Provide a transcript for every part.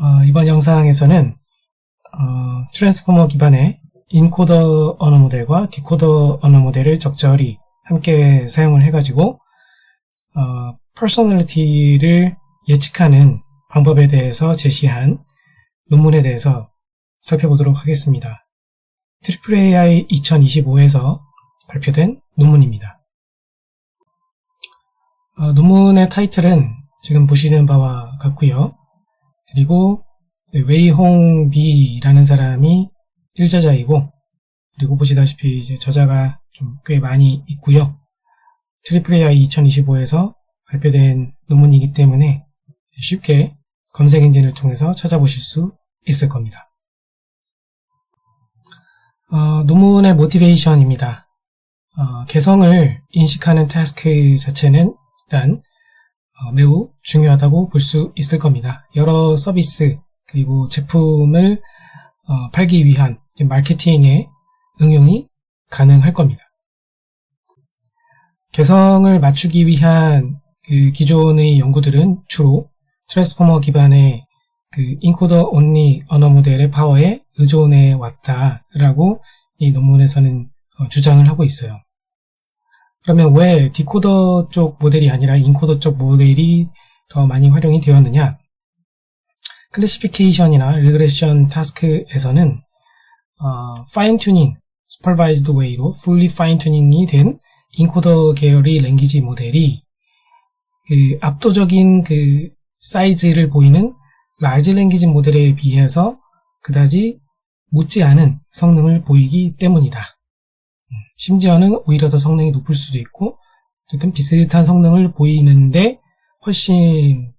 어, 이번 영상에서는 어, 트랜스포머 기반의 인코더 언어 모델과 디코더 언어 모델을 적절히 함께 사용을 해가지고 어, 퍼스널리티를 예측하는 방법에 대해서 제시한 논문에 대해서 살펴보도록 하겠습니다. AAAI 2025에서 발표된 논문입니다. 어, 논문의 타이틀은 지금 보시는 바와 같고요. 그리고 웨이홍 비라는 사람이 1저자이고 그리고 보시다시피 이제 저자가 좀 꽤 많이 있고요. AAAI 2025에서 발표된 논문이기 때문에 쉽게 검색 엔진을 통해서 찾아보실 수 있을 겁니다. 어, 논문의 모티베이션입니다. 어, 개성을 인식하는 태스크 자체는 일단 어, 매우 중요하다고 볼 수 있을 겁니다. 여러 서비스 그리고 제품을 어, 팔기 위한 마케팅에 응용이 가능할 겁니다. 개성을 맞추기 위한 그 기존의 연구들은 주로 트랜스포머 기반의 그 인코더 온리 언어 모델의 파워에 의존해 왔다라고 이 논문에서는 어, 주장을 하고 있어요. 그러면 왜 디코더 쪽 모델이 아니라 인코더 쪽 모델이 더 많이 활용이 되었느냐? 클래시피케이션이나 리그레션 타스크에서는 어, 파인 튜닝, 슈퍼바이즈드 웨이로 풀리 파인 튜닝이 된 인코더 계열의 랭귀지 모델이 그 압도적인 그 사이즈를 보이는 라지 랭귀지 모델에 비해서 그다지 못지 않은 성능을 보이기 때문이다. 심지어는 오히려 더 성능이 높을 수도 있고 어쨌든 비슷한 성능을 보이는데 훨씬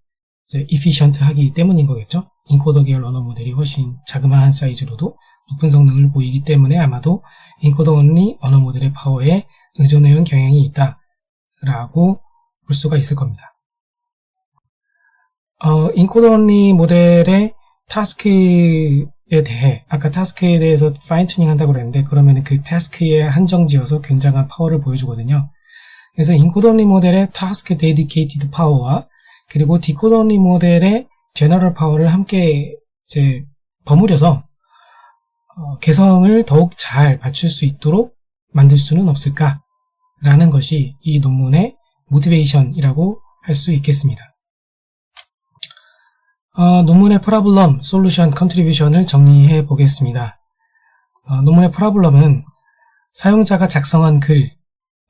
이피션트 하기 때문인 거겠죠. 인코더 계열 언어 모델이 훨씬 자그마한 사이즈로도 높은 성능을 보이기 때문에 아마도 인코더 온리 언어 모델의 파워에 의존해온 경향이 있다 라고 볼 수가 있을 겁니다. 어, 인코더 온리 모델의 타스크 에 대해 아까 타스크에 대해서 파인 튜닝 한다고 그랬는데 그러면 그 타스크에 한정지어서 굉장한 파워를 보여주거든요. 그래서 인코더 온리 모델의 타스크 데디케이티드 파워와 그리고 디코더 온리 모델의 제너럴 파워를 함께 이제 버무려서 어, 개성을 더욱 잘 맞출 수 있도록 만들 수는 없을까라는 것이 이 논문의 모티베이션이라고 할 수 있겠습니다. 어, 논문의 프라블럼, 솔루션, 컨트리뷰션을 정리해 보겠습니다. 어, 논문의 프라블럼은 사용자가 작성한 글,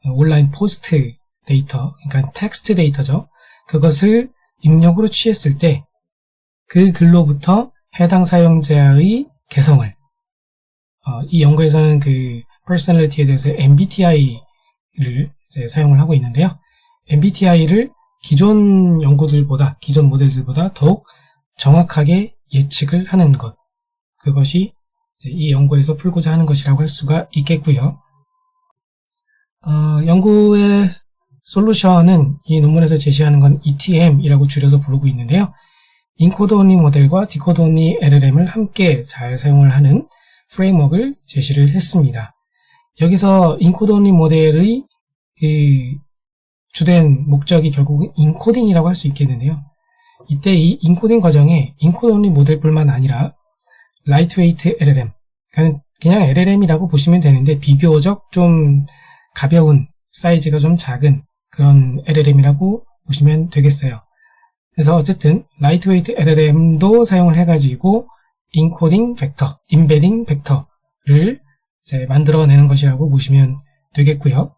어, 온라인 포스트 데이터, 그러니까 텍스트 데이터죠. 그것을 입력으로 취했을 때 그 글로부터 해당 사용자의 개성을 어, 이 연구에서는 그 personality에 대해서 MBTI를 사용을 하고 있는데요. MBTI를 기존 연구들보다 기존 모델들보다 더욱 정확하게 예측을 하는 것 그것이 이 연구에서 풀고자 하는 것이라고 할 수가 있겠고요. 어, 연구의 솔루션은 이 논문에서 제시하는 건 ETM이라고 줄여서 부르고 있는데요. 인코더 온리 모델과 디코더 온리 LLM을 함께 잘 사용을 하는 프레임워크를 제시를 했습니다. 여기서 인코더 온리 모델의 주된 목적이 결국 인코딩이라고 할 수 있겠는데요. 이때 이 인코딩 과정에 인코더 온리 모델뿐만 아니라 라이트웨이트 LLM, 그냥 LLM이라고 보시면 되는데 비교적 좀 가벼운 사이즈가 좀 작은 그런 LLM이라고 보시면 되겠어요. 그래서 어쨌든 라이트웨이트 LLM도 사용을 해가지고 인코딩 벡터, 인베딩 벡터를 만들어내는 것이라고 보시면 되겠고요.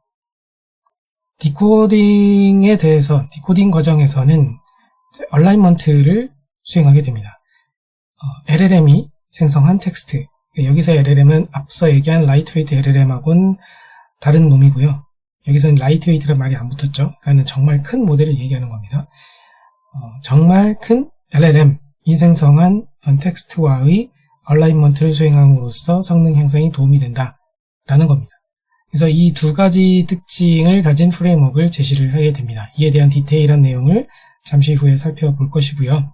디코딩에 대해서 디코딩 과정에서는 얼라이먼트를 수행하게 됩니다. 어, LLM이 생성한 텍스트 여기서 LLM은 앞서 얘기한 라이트웨이트 LLM하고는 다른 놈이고요. 여기서는 라이트웨이트란 말이 안 붙었죠. 그러니까 정말 큰 모델을 얘기하는 겁니다. 어, 정말 큰 LLM이 생성한 텍스트와의 얼라이먼트를 수행함으로써 성능 향상이 도움이 된다라는 겁니다. 그래서 이 두 가지 특징을 가진 프레임워크를 제시를 하게 됩니다. 이에 대한 디테일한 내용을 잠시 후에 살펴볼 것이고요.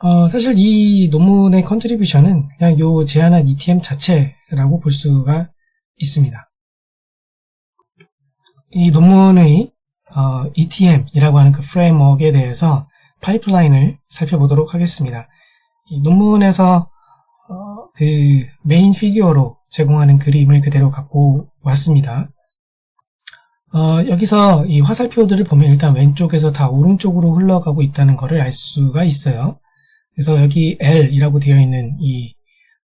어, 사실 이 논문의 컨트리뷰션은 그냥 요 제안한 ETM 자체라고 볼 수가 있습니다. 이 논문의 어, ETM이라고 하는 그 프레임워크에 대해서 파이프라인을 살펴보도록 하겠습니다. 이 논문에서 어, 그 메인 피규어로 제공하는 그림을 그대로 갖고 왔습니다. 어, 여기서 이 화살표들을 보면 일단 왼쪽에서 다 오른쪽으로 흘러가고 있다는 것을 알 수가 있어요. 그래서 여기 L이라고 되어 있는 이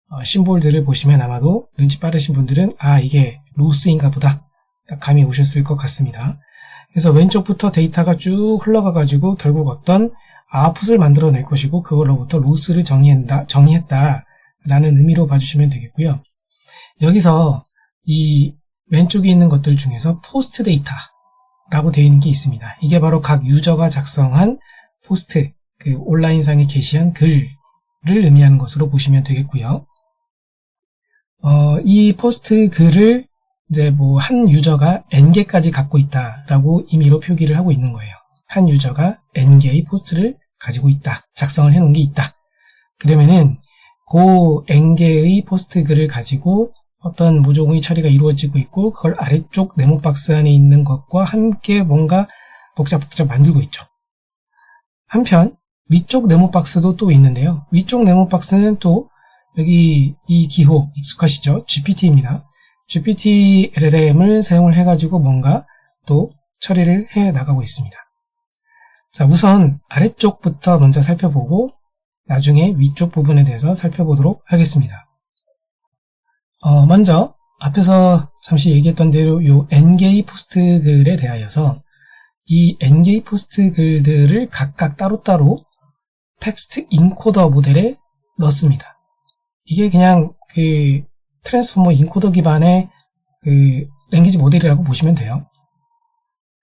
어, 심볼들을 보시면 아마도 눈치 빠르신 분들은 아 이게 로스인가 보다 딱 감이 오셨을 것 같습니다. 그래서 왼쪽부터 데이터가 쭉 흘러가 가지고 결국 어떤 아웃풋을 만들어낼 것이고 그걸로부터 로스를 정의했다, 정의했다라는 의미로 봐주시면 되겠고요. 여기서 이 왼쪽에 있는 것들 중에서 포스트 데이터라고 되어 있는 게 있습니다. 이게 바로 각 유저가 작성한 포스트, 그 온라인상에 게시한 글을 의미하는 것으로 보시면 되겠고요. 어, 이 포스트 글을 이제 뭐 한 유저가 n개까지 갖고 있다라고 임의로 표기를 하고 있는 거예요. 한 유저가 n개의 포스트를 가지고 있다. 작성을 해놓은 게 있다. 그러면은 그 n개의 포스트 글을 가지고 어떤 모종의 처리가 이루어지고 있고 그걸 아래쪽 네모 박스 안에 있는 것과 함께 뭔가 복잡복잡 만들고 있죠. 한편 위쪽 네모 박스도 또 있는데요. 위쪽 네모 박스는 또 여기 이 기호 익숙하시죠? GPT입니다. GPT LLM을 사용을 해가지고 뭔가 또 처리를 해 나가고 있습니다. 자, 우선 아래쪽부터 먼저 살펴보고 나중에 위쪽 부분에 대해서 살펴보도록 하겠습니다. 어, 먼저 앞에서 잠시 얘기했던 대로 요 n개의 포스트 글에 대하여서 이 n개의 포스트 글들을 각각 따로따로 텍스트 인코더 모델에 넣습니다. 이게 그냥 그 트랜스포머 인코더 기반의 그 랭귀지 모델이라고 보시면 돼요.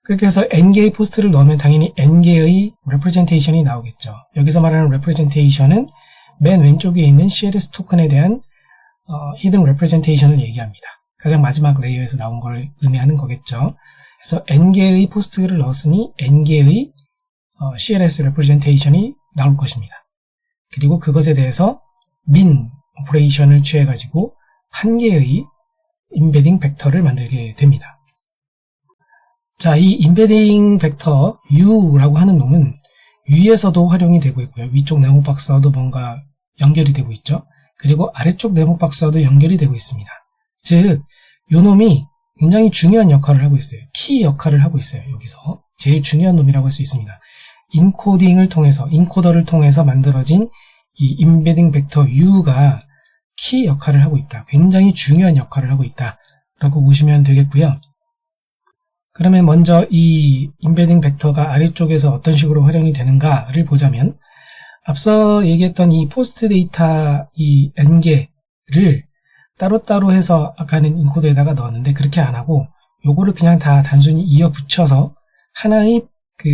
그렇게 해서 n개의 포스트를 넣으면 당연히 n개의 레프레젠테이션이 나오겠죠. 여기서 말하는 레프레젠테이션은 맨 왼쪽에 있는 CLS 토큰에 대한 어, 히든 레프레젠테이션을 얘기합니다. 가장 마지막 레이어에서 나온 걸 의미하는 거겠죠. 그래서 n개의 포스트를 넣었으니 n개의 어, CLS 레프레젠테이션이 나올 것입니다. 그리고 그것에 대해서 min 오퍼레이션을 취해가지고 한 개의 인베딩 벡터를 만들게 됩니다. 자, 이 인베딩 벡터 U라고 하는 놈은 위에서도 활용이 되고 있고요. 위쪽 네모 박스와도 뭔가 연결이 되고 있죠. 그리고 아래쪽 네모 박스와도 연결이 되고 있습니다. 즉, 요 놈이 굉장히 중요한 역할을 하고 있어요. 키 역할을 하고 있어요. 여기서 제일 중요한 놈이라고 할 수 있습니다. 인코딩을 통해서 인코더를 통해서 만들어진 이 인베딩 벡터 U가 키 역할을 하고 있다. 굉장히 중요한 역할을 하고 있다. 라고 보시면 되겠고요. 그러면 먼저 이 인베딩 벡터가 아래쪽에서 어떤 식으로 활용이 되는가를 보자면 앞서 얘기했던 이 포스트 데이터 이 n개를 따로따로 해서 아까는 인코더에다가 넣었는데 그렇게 안 하고 요거를 그냥 다 단순히 이어 붙여서 하나의 그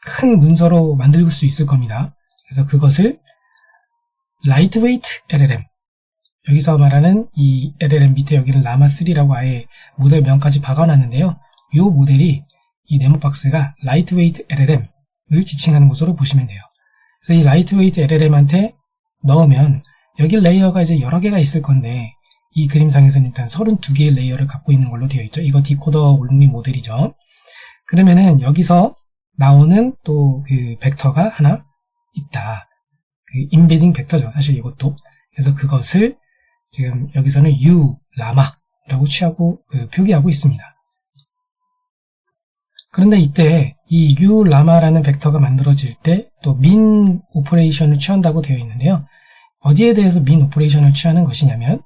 큰 문서로 만들 수 있을 겁니다. 그래서 그것을 lightweight LLM 여기서 말하는 이 LLM 밑에 여기는 라마3라고 아예 모델명까지 박아놨는데요. 이 모델이 이 네모박스가 lightweight LLM을 지칭하는 것으로 보시면 돼요. 그래서 이 lightweight LLM한테 넣으면 여기 레이어가 이제 여러 개가 있을 건데 이 그림상에서는 일단 32개의 레이어를 갖고 있는 걸로 되어 있죠. 이거 디코더 온리 모델이죠. 그러면은 여기서 나오는 또 그 벡터가 하나 있다. 그 인베딩 벡터죠. 사실 이것도. 그래서 그것을 지금 여기서는 U, 라마라고 취하고 그 표기하고 있습니다. 그런데 이때 이 U, 라마라는 벡터가 만들어질 때또민 오퍼레이션을 취한다고 되어 있는데요. 어디에 대해서 민 오퍼레이션을 취하는 것이냐면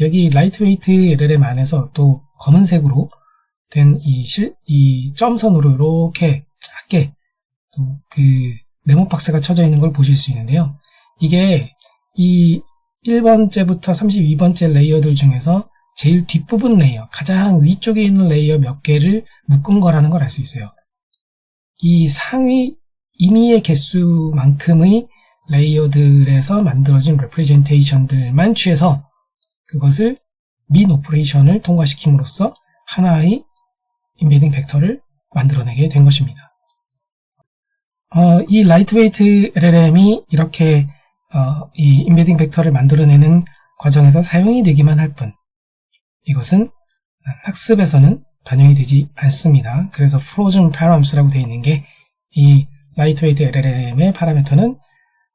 여기 라이트웨이트 LLM 안에서 또 검은색으로 된 이 실, 이 점선으로 이렇게 작게 또 그 네모 박스가 쳐져 있는 걸 보실 수 있는데요. 이게 이 1번째부터 32번째 레이어들 중에서 제일 뒷부분 레이어, 가장 위쪽에 있는 레이어 몇 개를 묶은 거라는 걸 알 수 있어요. 이 상위 임의의 개수만큼의 레이어들에서 만들어진 레프레젠테이션들만 취해서 그것을 민 오퍼레이션을 통과시킴으로써 하나의 인베딩 벡터를 만들어내게 된 것입니다. 어, 이 라이트웨이트 LLM이 이렇게 어, 이 인베딩 벡터를 만들어내는 과정에서 사용이 되기만 할 뿐, 이것은 학습에서는 반영이 되지 않습니다. 그래서 frozen params라고 되어 있는 게 이 라이트웨이트 LLM의 파라미터는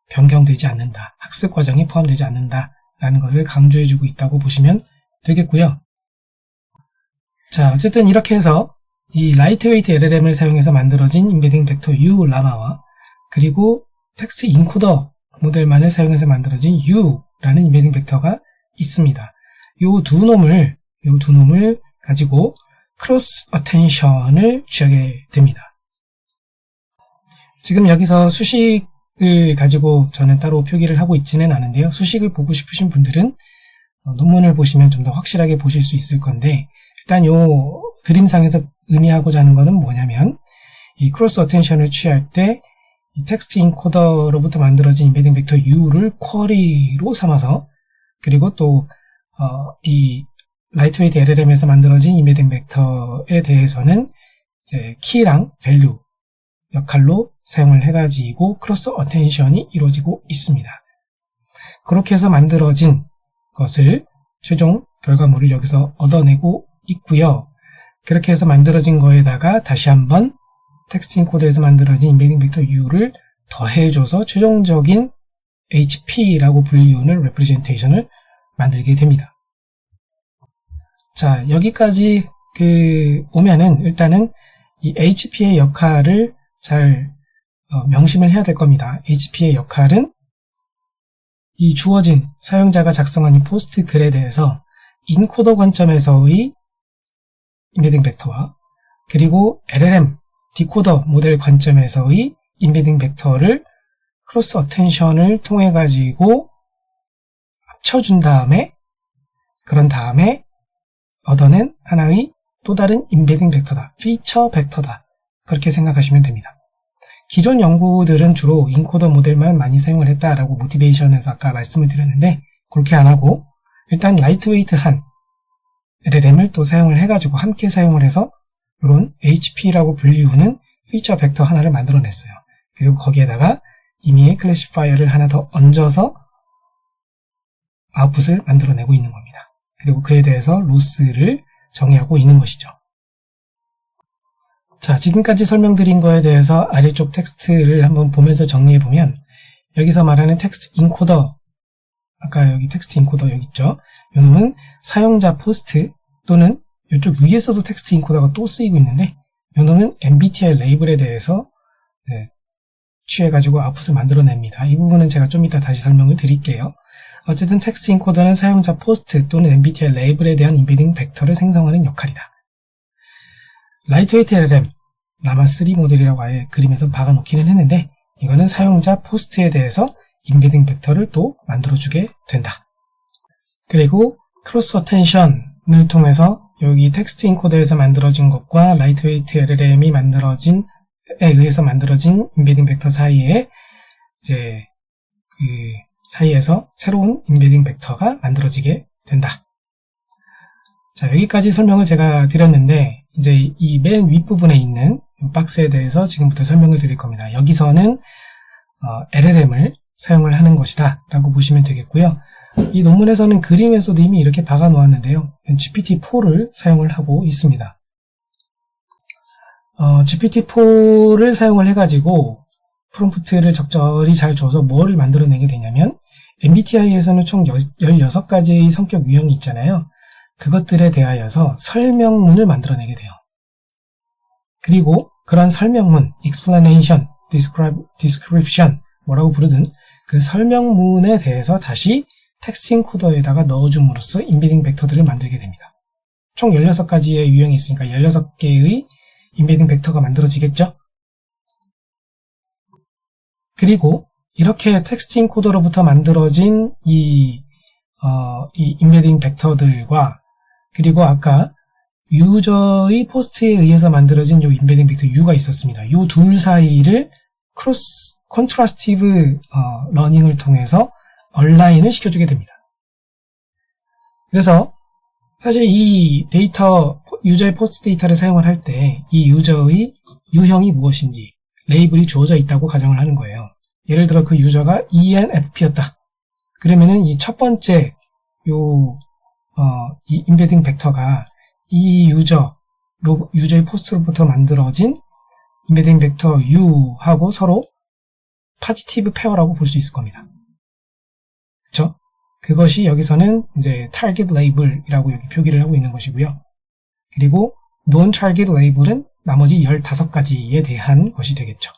변경되지 않는다. 학습 과정에 포함되지 않는다. 라는 것을 강조해주고 있다고 보시면 되겠고요. 자, 어쨌든 이렇게 해서 이 라이트웨이트 LLM을 사용해서 만들어진 임베딩 벡터 U 라마와 그리고 텍스트 인코더 모델만을 사용해서 만들어진 U라는 임베딩 벡터가 있습니다. 이 두 놈을 이 두 놈을 가지고 크로스 어텐션을 취하게 됩니다. 지금 여기서 수식을 가지고 저는 따로 표기를 하고 있지는 않은데요. 수식을 보고 싶으신 분들은 어, 논문을 보시면 좀 더 확실하게 보실 수 있을 건데 일단 요 그림상에서 의미하고자 하는 것은 뭐냐면 이 크로스 어텐션을 취할 때 텍스트 인코더로부터 만들어진 임베딩 벡터 U를 쿼리로 삼아서 그리고 또 어, 이 라이트웨이트 LLM에서 만들어진 임베딩 벡터에 대해서는 키랑 밸류 역할로 사용을 해가지고 크로스 어텐션이 이루어지고 있습니다. 그렇게 해서 만들어진 것을 최종 결과물을 여기서 얻어내고 있고요. 그렇게 해서 만들어진 거에다가 다시 한번 텍스트 인코드에서 만들어진 임베딩 벡터 U를 더해줘서 최종적인 HP라고 불리우는 레프리젠테이션을 만들게 됩니다. 자, 여기까지 그 오면은 일단은 이 HP의 역할을 잘 어, 명심을 해야 될 겁니다. HP의 역할은 이 주어진 사용자가 작성한 이 포스트 글에 대해서 인코더 관점에서의 임베딩 벡터와 그리고 LLM 디코더 모델 관점에서의 임베딩 벡터를 크로스 어텐션을 통해 가지고 합쳐준 다음에 그런 다음에 얻어낸 하나의 또 다른 임베딩 벡터다. 피처 벡터다. 그렇게 생각하시면 됩니다. 기존 연구들은 주로 인코더 모델만 많이 사용을 했다라고 모티베이션에서 아까 말씀을 드렸는데 그렇게 안 하고 일단 라이트웨이트한 LLM을 또 사용을 해가지고 함께 사용을 해서 이런 HP라고 불리우는 피처 벡터 하나를 만들어냈어요. 그리고 거기에다가 이미의 클래시파이어를 하나 더 얹어서 아웃풋을 만들어내고 있는 겁니다. 그리고 그에 대해서 로스를 정의하고 있는 것이죠. 자, 지금까지 설명드린 거에 대해서 아래쪽 텍스트를 한번 보면서 정리해보면 여기서 말하는 텍스트 인코더 아까 여기 텍스트 인코더 여기 있죠. 이 놈은 사용자 포스트 또는 이쪽 위에서도 텍스트 인코더가 또 쓰이고 있는데 이 놈은 MBTI 레이블에 대해서 네, 취해가지고 아웃풋을 만들어냅니다. 이 부분은 제가 좀 이따 다시 설명을 드릴게요. 어쨌든 텍스트 인코더는 사용자 포스트 또는 MBTI 레이블에 대한 인베딩 벡터를 생성하는 역할이다. 라이트웨이트 LLM 라마3 모델이라고 아예 그림에서 박아놓기는 했는데 이거는 사용자 포스트에 대해서 인베딩 벡터를 또 만들어주게 된다. 그리고 크로스 어텐션을 통해서 여기 텍스트 인코더에서 만들어진 것과 라이트웨이트 LLM이 만들어진 에 의해서 만들어진 인베딩 벡터 사이에 이제 그 사이에서 새로운 인베딩 벡터가 만들어지게 된다. 자, 여기까지 설명을 제가 드렸는데 이제 이 맨 윗부분에 있는 박스에 대해서 지금부터 설명을 드릴 겁니다. 여기서는 어, LLM을 사용을 하는 것이다 라고 보시면 되겠고요. 이 논문에서는 그림에서도 이미 이렇게 박아 놓았는데요. GPT-4를 사용을 하고 있습니다. 어, GPT-4를 사용을 해가지고 프롬프트를 적절히 잘 줘서 뭐를 만들어내게 되냐면 MBTI에서는 총 16가지의 성격 유형이 있잖아요. 그것들에 대하여서 설명문을 만들어내게 돼요. 그리고 그런 설명문, explanation, description, 뭐라고 부르든 그 설명문에 대해서 다시 텍스팅 코더에다가 넣어줌으로써 인베딩 벡터들을 만들게 됩니다. 총 16가지의 유형이 있으니까 16개의 인베딩 벡터가 만들어지겠죠? 그리고 이렇게 텍스팅 코더로부터 만들어진 이, 어, 이 인베딩 벡터들과 그리고 아까 유저의 포스트에 의해서 만들어진 이 인베딩 벡터 U가 있었습니다. 이둘 사이를 크로스 컨트라스티브 어, 러닝을 통해서 얼라인을 시켜주게 됩니다. 그래서 사실 이 데이터 유저의 포스트 데이터를 사용을 할 때 이 유저의 유형이 무엇인지 레이블이 주어져 있다고 가정을 하는 거예요. 예를 들어 그 유저가 ENFP였다. 그러면은 이 첫 번째 요, 어, 이 인베딩 벡터가 이 유저, 유저의 포스트로부터 만들어진 인베딩 벡터 u하고 서로 파지티브 페어라고 볼 수 있을 겁니다. 그쵸? 그것이 여기서는 이제 target label이라고 여기 표기를 하고 있는 것이고요. 그리고 non target label은 나머지 15가지에 대한 것이 되겠죠.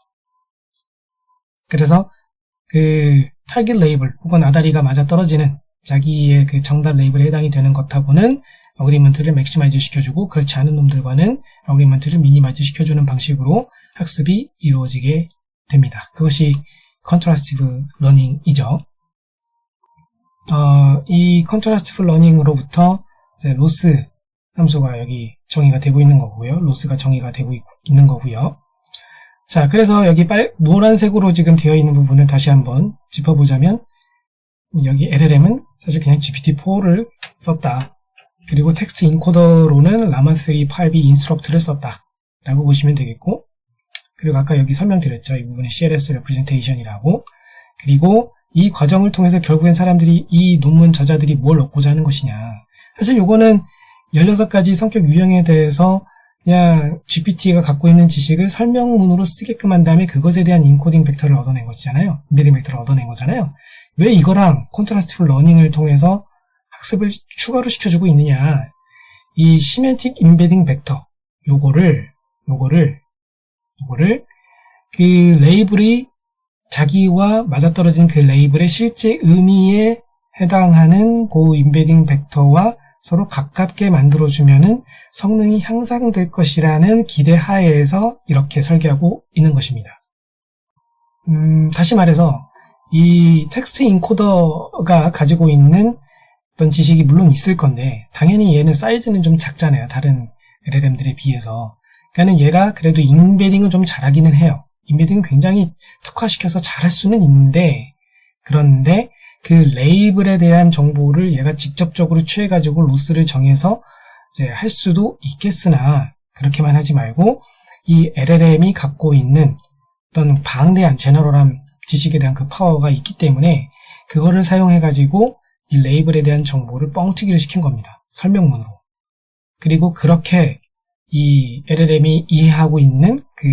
그래서 그 target label 혹은 아다리가 맞아 떨어지는 자기의 그 정답 레이블에 해당이 되는 것하고는 어그리먼트를 맥시마이즈 시켜주고 그렇지 않은 놈들과는 어그리먼트를 미니마이즈 시켜주는 방식으로 학습이 이루어지게 됩니다. 그것이 컨트라스티브 러닝이죠. 어, 이 컨트라스티브 러닝으로부터 로스 함수가 여기 정의가 되고 있는 거고요. 로스가 정의가 되고 있, 는 거고요. 자, 그래서 여기 빨, 노란색으로 지금 되어 있는 부분을 다시 한번 짚어보자면 여기 LLM은 사실 그냥 GPT-4를 썼다. 그리고 텍스트 인코더로는 라마3 5B 인스트럭트를 썼다. 라고 보시면 되겠고 그리고 아까 여기 설명드렸죠. 이 부분은 CLS 레프레젠테이션이라고 그리고 이 과정을 통해서 결국엔 사람들이 이 논문 저자들이 뭘 얻고자 하는 것이냐 사실 요거는 16가지 성격 유형에 대해서 그냥 GPT가 갖고 있는 지식을 설명문으로 쓰게끔 한 다음에 그것에 대한 인코딩 벡터를 얻어낸 거잖아요. 인베딩 벡터를 얻어낸 거잖아요. 왜 이거랑 콘트라스티브 러닝을 통해서 학습을 추가로 시켜주고 있느냐. 이 시멘틱 인베딩 벡터 요거를 요거를 요거를 그 레이블이 자기와 맞아떨어진 그 레이블의 실제 의미에 해당하는 그 인베딩 벡터와 서로 가깝게 만들어주면은 성능이 향상될 것이라는 기대 하에서 이렇게 설계하고 있는 것입니다. 음, 다시 말해서 이 텍스트 인코더가 가지고 있는 어떤 지식이 물론 있을 건데 당연히 얘는 사이즈는 좀 작잖아요. 다른 LLM들에 비해서. 그러니까 얘가 그래도 인베딩을 좀 잘하기는 해요. 인베딩은 굉장히 특화시켜서 잘할 수는 있는데 그런데 그 레이블에 대한 정보를 얘가 직접적으로 취해가지고 로스를 정해서 이제 할 수도 있겠으나 그렇게만 하지 말고 이 LLM이 갖고 있는 어떤 방대한 제너럴한 지식에 대한 그 파워가 있기 때문에 그거를 사용해가지고 이 레이블에 대한 정보를 뻥튀기를 시킨 겁니다. 설명문으로. 그리고 그렇게 이 LLM이 이해하고 있는 그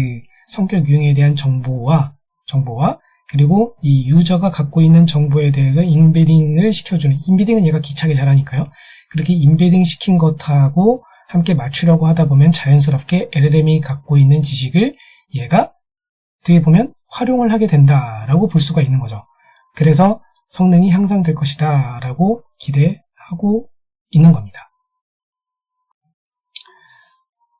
성격 유형에 대한 정보와 정보와 그리고 이 유저가 갖고 있는 정보에 대해서 인베딩을 시켜주는 인베딩은 얘가 기차게 잘하니까요. 그렇게 인베딩 시킨 것하고 함께 맞추려고 하다 보면 자연스럽게 LLM이 갖고 있는 지식을 얘가 어떻게 보면 활용을 하게 된다라고 볼 수가 있는 거죠. 그래서 성능이 향상될 것이다 라고 기대하고 있는 겁니다.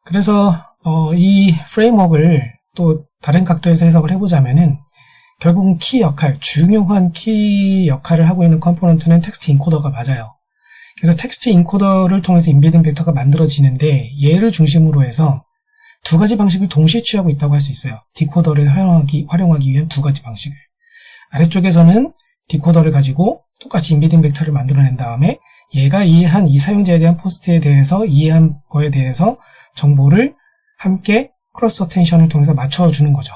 그래서 어, 이 프레임워크를 또 다른 각도에서 해석을 해보자면은 결국은 키 역할, 중요한 키 역할을 하고 있는 컴포넌트는 텍스트 인코더가 맞아요. 그래서 텍스트 인코더를 통해서 인베딩 벡터가 만들어지는데 얘를 중심으로 해서 두 가지 방식을 동시에 취하고 있다고 할 수 있어요. 디코더를 활용하기, 활용하기 위한 두 가지 방식을. 아래쪽에서는 디코더를 가지고 똑같이 인베딩 벡터를 만들어낸 다음에 얘가 이해한 이 사용자에 대한 포스트에 대해서 이해한 거에 대해서 정보를 함께 크로스 어텐션을 통해서 맞춰주는 거죠.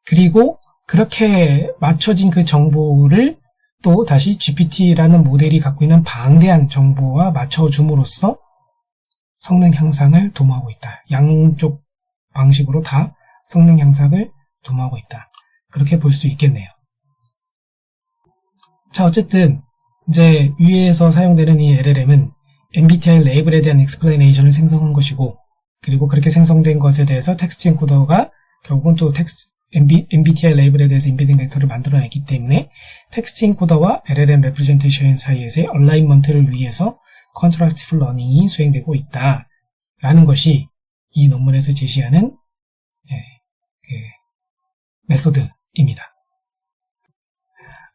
음. 그리고 그렇게 맞춰진 그 정보를 또 다시 GPT라는 모델이 갖고 있는 방대한 정보와 맞춰줌으로써 성능 향상을 도모하고 있다. 양쪽 방식으로 다 성능 향상을 도모하고 있다. 그렇게 볼 수 있겠네요. 자, 어쨌든 이제 위에서 사용되는 이 LLM은 MBTI 레이블에 대한 익스플레이네이션을 생성한 것이고 그리고 그렇게 생성된 것에 대해서 텍스트 엔코더가 결국은 또 텍스트 MBTI 레이블에 대해서 인베딩 벡터를 만들어냈기 때문에 텍스트 엔코더와 LLM 레프레젠테이션 사이에서의 얼라인먼트를 위해서 컨트라스티브 러닝이 수행되고 있다. 라는 것이 이 논문에서 제시하는 예, 그 메소드입니다.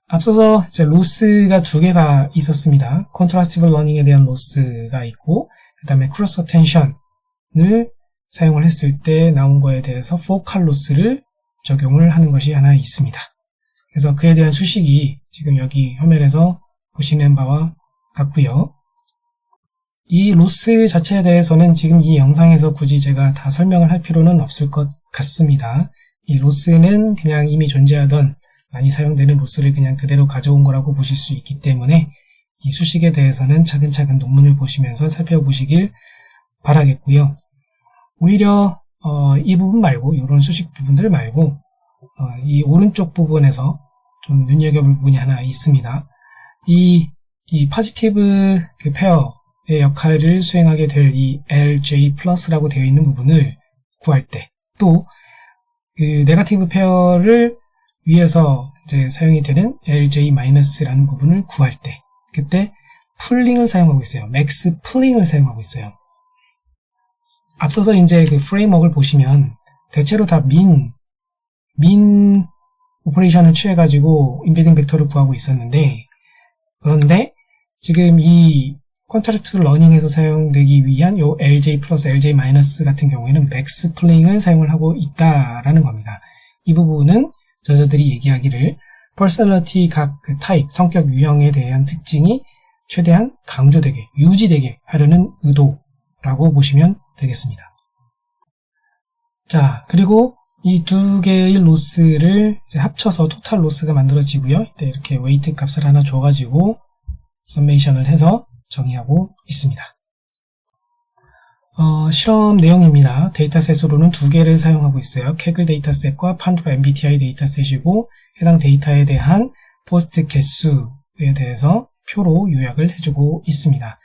앞서서 로스가 두 개가 있었습니다. 컨트라스티브 러닝에 대한 로스가 있고 그 다음에 크로스 어텐션을 사용을 했을 때 나온 거에 대해서 포칼 로스를 적용을 하는 것이 하나 있습니다. 그래서 그에 대한 수식이 지금 여기 화면에서 보시는 바와 같고요. 이 로스 자체에 대해서는 지금 이 영상에서 굳이 제가 다 설명을 할 필요는 없을 것 같습니다. 이 로스는 그냥 이미 존재하던 많이 사용되는 로스를 그냥 그대로 가져온 거라고 보실 수 있기 때문에 이 수식에 대해서는 차근차근 논문을 보시면서 살펴보시길 바라겠고요. 오히려 어, 이 부분 말고 이런 수식 부분들 말고 어, 이 오른쪽 부분에서 좀 눈여겨볼 부분이 하나 있습니다. 이, 이 포지티브 그 페어의 역할을 수행하게 될 이 LJ 플러스라고 되어 있는 부분을 구할 때, 또, 그 네가티브 페어를 위해서 이제 사용이 되는 LJ 마이너스라는 부분을 구할 때, 그때 풀링을 사용하고 있어요. 맥스 풀링을 사용하고 있어요. 앞서서 이제 그 프레임워크를 보시면 대체로 다 민, 민 오퍼레이션을 취해가지고 인베딩 벡터를 구하고 있었는데 그런데 지금 이 컨트라스트 러닝에서 사용되기 위한 요 LJ 플러스 LJ 마이너스 같은 경우에는 맥스 플링을 사용을 하고 있다라는 겁니다. 이 부분은 저자들이 얘기하기를 퍼스널리티 각 그 타입, 성격 유형에 대한 특징이 최대한 강조되게, 유지되게 하려는 의도 라고 보시면 되겠습니다. 자, 그리고 이 두 개의 로스를 합쳐서 토탈 로스가 만들어지고요. 이렇게 웨이트 값을 하나 줘가지고 썸메이션을 해서 정의하고 있습니다. 어, 실험 내용입니다. 데이터셋으로는 두 개를 사용하고 있어요. 케글 데이터셋과 판드라 MBTI 데이터셋이고 해당 데이터에 대한 포스트 개수에 대해서 표로 요약을 해주고 있습니다.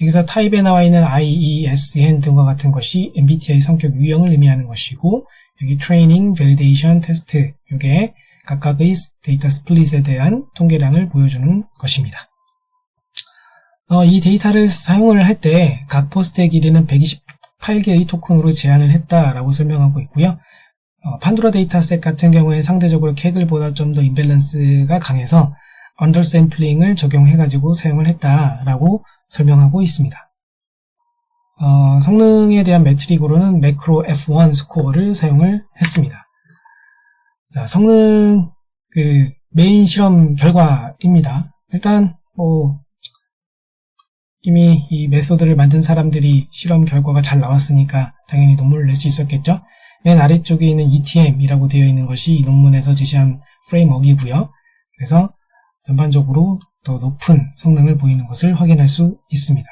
여기서 타입에 나와 있는 I, E, S, N 등과 같은 것이 MBTI 성격 유형을 의미하는 것이고 여기 트레이닝, 밸리데이션, 테스트 이게 각각의 데이터 스플릿에 대한 통계량을 보여주는 것입니다. 어, 이 데이터를 사용을 할 때 각 포스트의 길이는 128개의 토큰으로 제한을 했다라고 설명하고 있고요. 어, 판도라 데이터셋 같은 경우에 상대적으로 케글보다 좀더 임밸런스가 강해서 언더샘플링을 적용해가지고 사용을 했다라고 설명하고 있습니다. 어, 성능에 대한 매트릭으로는 매크로 F1 스코어를 사용을 했습니다. 자, 성능 그 메인 실험 결과입니다. 일단 뭐 이미 이 메소드를 만든 사람들이 실험 결과가 잘 나왔으니까 당연히 논문을 낼 수 있었겠죠. 맨 아래쪽에 있는 ETM이라고 되어 있는 것이 이 논문에서 제시한 프레임워크이고요. 그래서 전반적으로 더 높은 성능을 보이는 것을 확인할 수 있습니다.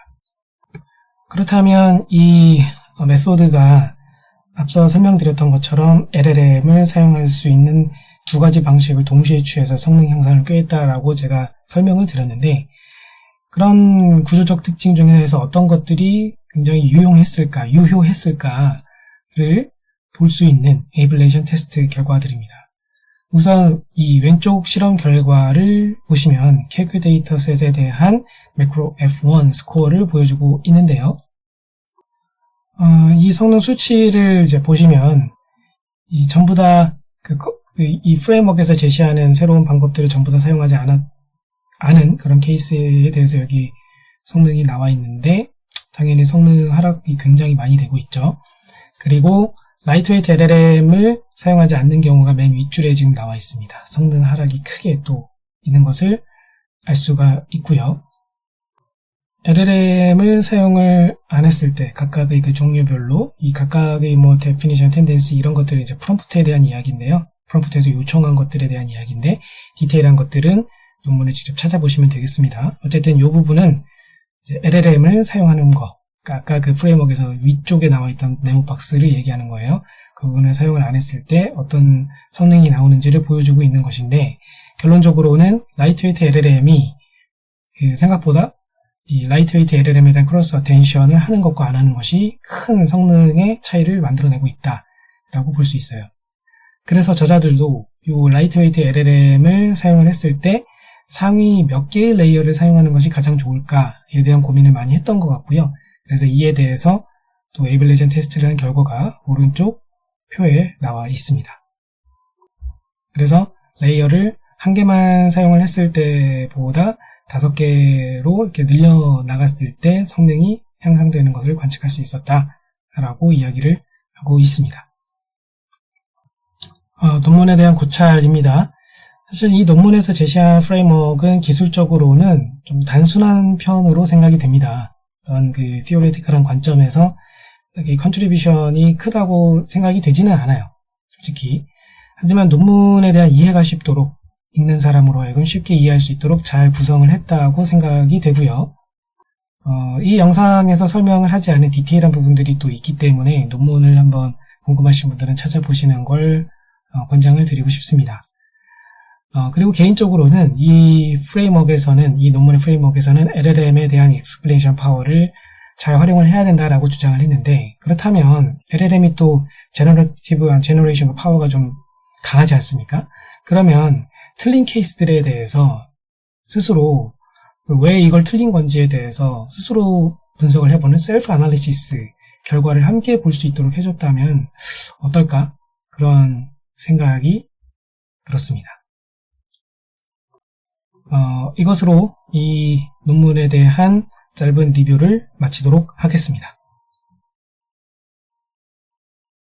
그렇다면 이 메소드가 앞서 설명드렸던 것처럼 LLM을 사용할 수 있는 두 가지 방식을 동시에 취해서 성능 향상을 꾀했다라고 제가 설명을 드렸는데 그런 구조적 특징 중에서 어떤 것들이 굉장히 유용했을까, 유효했을까를 볼 수 있는 에이블레이션 테스트 결과들입니다. 우선 이 왼쪽 실험 결과를 보시면 케글 데이터셋에 대한 매크로 F1 스코어를 보여주고 있는데요. 어, 이 성능 수치를 이제 보시면 이 전부 다 그, 이 프레임워크에서 제시하는 새로운 방법들을 전부 다 사용하지 않았, 않은 그런 케이스에 대해서 여기 성능이 나와 있는데 당연히 성능 하락이 굉장히 많이 되고 있죠. 그리고 라이트웨이트 LLM을 사용하지 않는 경우가 맨 윗줄에 지금 나와 있습니다. 성능 하락이 크게 또 있는 것을 알 수가 있고요. LLM을 사용을 안 했을 때 각각의 그 종류별로 이 각각의 뭐 데피니션, 텐덴시 이런 것들은 이제 프롬프트에 대한 이야기인데요. 프롬프트에서 요청한 것들에 대한 이야기인데 디테일한 것들은 논문을 직접 찾아보시면 되겠습니다. 어쨌든 이 부분은 LLM을 사용하는 거, 그러니까 아까 그 프레임워크에서 위쪽에 나와 있던 네모 박스를 얘기하는 거예요. 그 부분을 사용을 안 했을 때 어떤 성능이 나오는지를 보여주고 있는 것인데 결론적으로는 라이트웨이트 LLM이 그 생각보다 이 라이트웨이트 LLM에 대한 크로스 어텐션을 하는 것과 안 하는 것이 큰 성능의 차이를 만들어내고 있다라고 볼 수 있어요. 그래서 저자들도 이 라이트웨이트 LLM을 사용을 했을 때 상위 몇 개의 레이어를 사용하는 것이 가장 좋을까에 대한 고민을 많이 했던 것 같고요. 그래서 이에 대해서 또 에이블레이션 테스트를 한 결과가 오른쪽 표에 나와 있습니다. 그래서 레이어를 한 개만 사용을 했을 때보다 다섯 개로 이렇게 늘려 나갔을 때 성능이 향상되는 것을 관측할 수 있었다라고 이야기를 하고 있습니다. 어, 논문에 대한 고찰입니다. 사실 이 논문에서 제시한 프레임워크는 기술적으로는 좀 단순한 편으로 생각이 됩니다. 어떤 그 theoretical 관점에서 이 컨트리뷰션이 크다고 생각이 되지는 않아요. 솔직히. 하지만 논문에 대한 이해가 쉽도록 읽는 사람으로 하여금 쉽게 이해할 수 있도록 잘 구성을 했다고 생각이 되고요. 어, 이 영상에서 설명을 하지 않은 디테일한 부분들이 또 있기 때문에 논문을 한번 궁금하신 분들은 찾아보시는 걸 어, 권장을 드리고 싶습니다. 어, 그리고 개인적으로는 이 프레임워크에서는 이 논문의 프레임워크에서는 LLM에 대한 익스플레이션 파워를 잘 활용을 해야 된다라고 주장을 했는데 그렇다면 LLM이 또 제너러티브 제너레이션 파워가 좀 강하지 않습니까? 그러면 틀린 케이스들에 대해서 스스로 왜 이걸 틀린 건지에 대해서 스스로 분석을 해보는 셀프 아날리시스 결과를 함께 볼 수 있도록 해줬다면 어떨까? 그런 생각이 들었습니다. 어, 이것으로 이 논문에 대한 짧은 리뷰를 마치도록 하겠습니다.